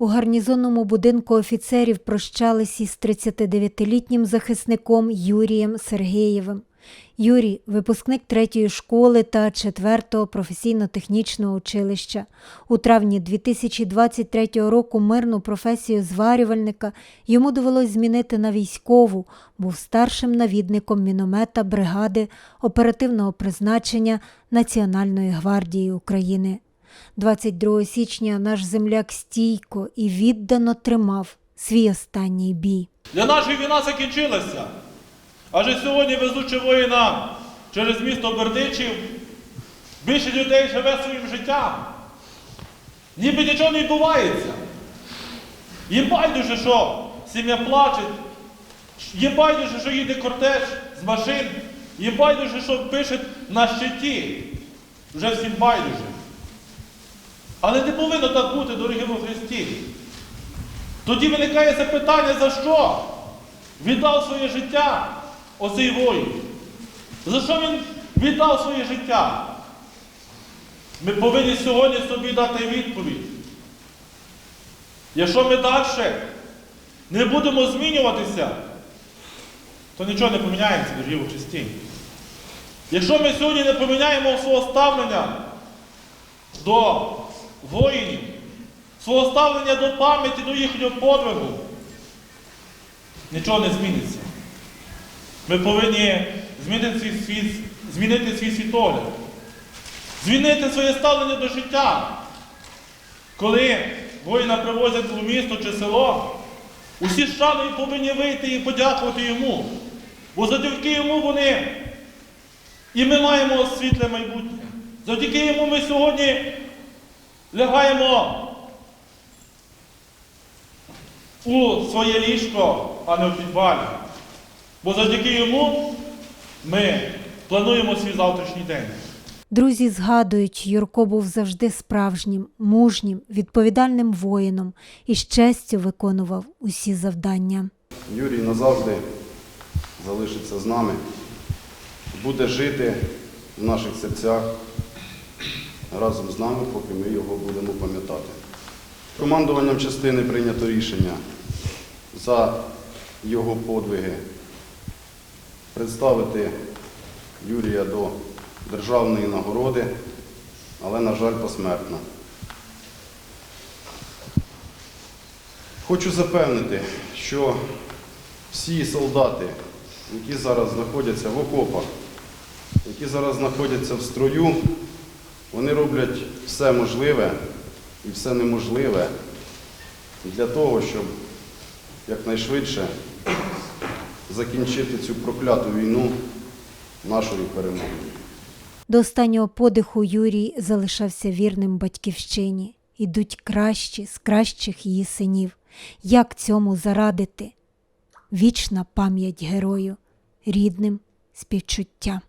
У гарнізонному будинку офіцерів прощались із 39-літнім захисником Юрієм Сергеєвим. Юрій випускник третьої школи та 4-го професійно-технічного училища. У травні 2023 року мирну професію зварювальника йому довелось змінити на військову, був старшим навідником міномета бригади оперативного призначення Національної гвардії України. 22 січня наш земляк стійко і віддано тримав свій останній бій. Для нашої війна закінчилася. Адже сьогодні, везучи воїна через місто Бердичів, більше людей живе своїм життям. Ніби нічого не відбувається. Їм байдуже, що сім'я плаче, їм байдуже, що їде кортеж з машин, їм байдуже, що пишуть на щиті. Вже всім байдуже. Але не повинно так бути, дорогі во Христі. Тоді виникає запитання, за що віддав своє життя оцей воїн? За що він віддав своє життя? Ми повинні сьогодні собі дати відповідь. Якщо ми далі не будемо змінюватися, то нічого не поміняється, дорогі в чисті. Якщо ми сьогодні не поміняємо свого ставлення до воїнів, свого ставлення до пам'яті, до їхнього подвигу, нічого не зміниться. Ми повинні змінити свій, свій, змінити свій світогляд, змінити своє ставлення до життя. Коли воїна привозять у місто чи село, усі шаною повинні вийти і подякувати йому. Бо завдяки йому вони і ми маємо світле майбутнє. Завдяки йому ми сьогодні лягаємо у своє ліжко, а не в підвалі. Бо завдяки йому ми плануємо свій завтрашній день. Друзі згадують, Юрко був завжди справжнім, мужнім, відповідальним воїном і з честю виконував усі завдання. Юрій назавжди залишиться з нами, буде жити в наших серцях разом з нами, поки ми його будемо пам'ятати. Командуванням частини прийнято рішення за його подвиги представити Юрія до державної нагороди, але, на жаль, посмертно. Хочу запевнити, що всі солдати, які зараз знаходяться в окопах, які зараз знаходяться в строю, вони роблять все можливе і все неможливе для того, щоб якнайшвидше закінчити цю прокляту війну нашою перемогою. До останнього подиху Юрій залишався вірним батьківщині. Ідуть кращі з кращих її синів. Як цьому зарадити? Вічна пам'ять герою, рідним співчуття.